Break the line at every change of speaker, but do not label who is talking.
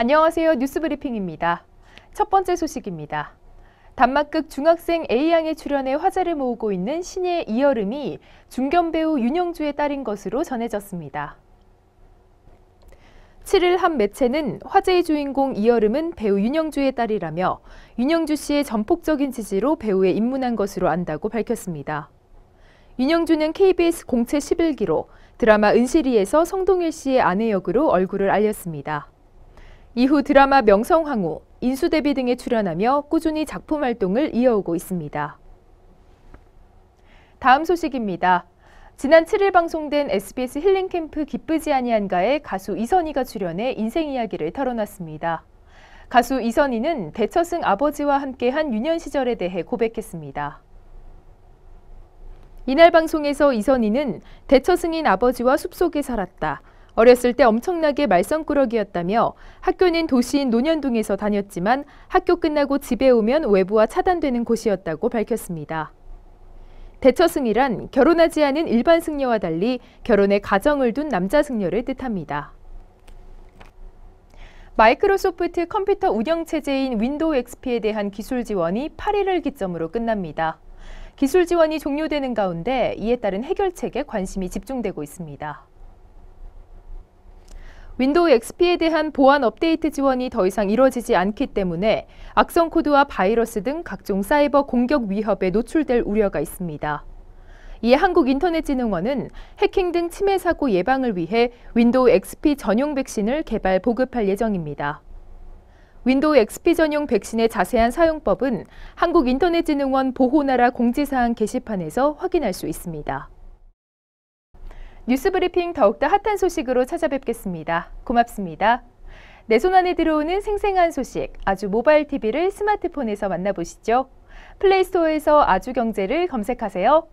안녕하세요. 뉴스브리핑입니다. 첫 번째 소식입니다. 단막극 중학생 A양의 출연에 화제를 모으고 있는 신예 이여름이 중견 배우 윤영주의 딸인 것으로 전해졌습니다. 7일 한 매체는 화제의 주인공 이여름은 배우 윤영주의 딸이라며 윤영주 씨의 전폭적인 지지로 배우에 입문한 것으로 안다고 밝혔습니다. 윤영주는 KBS 공채 11기로 드라마 은실이에서 성동일 씨의 아내 역으로 얼굴을 알렸습니다. 이후 드라마 명성황후, 인수대비 등에 출연하며 꾸준히 작품 활동을 이어오고 있습니다. 다음 소식입니다. 지난 7일 방송된 SBS 힐링캠프 기쁘지 아니한가에 가수 이선희가 출연해 인생 이야기를 털어놨습니다. 가수 이선희는 대처승 아버지와 함께한 유년 시절에 대해 고백했습니다. 이날 방송에서 이선희는 대처승인 아버지와 숲속에 살았다. 어렸을 때 엄청나게 말썽꾸러기였다며 학교는 도시인 논현동에서 다녔지만 학교 끝나고 집에 오면 외부와 차단되는 곳이었다고 밝혔습니다. 대처승이란 결혼하지 않은 일반 승려와 달리 결혼에 가정을 둔 남자 승려를 뜻합니다. 마이크로소프트 컴퓨터 운영 체제인 윈도우 XP에 대한 기술 지원이 8일을 기점으로 끝납니다. 기술 지원이 종료되는 가운데 이에 따른 해결책에 관심이 집중되고 있습니다. 윈도우 XP에 대한 보안 업데이트 지원이 더 이상 이뤄지지 않기 때문에 악성 코드와 바이러스 등 각종 사이버 공격 위협에 노출될 우려가 있습니다. 이에 한국인터넷진흥원은 해킹 등 침해 사고 예방을 위해 윈도우 XP 전용 백신을 개발 보급할 예정입니다. 윈도우 XP 전용 백신의 자세한 사용법은 한국인터넷진흥원 보호나라 공지사항 게시판에서 확인할 수 있습니다. 뉴스브리핑 더욱더 핫한 소식으로 찾아뵙겠습니다. 고맙습니다. 내 손 안에 들어오는 생생한 소식, 아주 모바일 TV를 스마트폰에서 만나보시죠. 플레이스토어에서 아주경제를 검색하세요.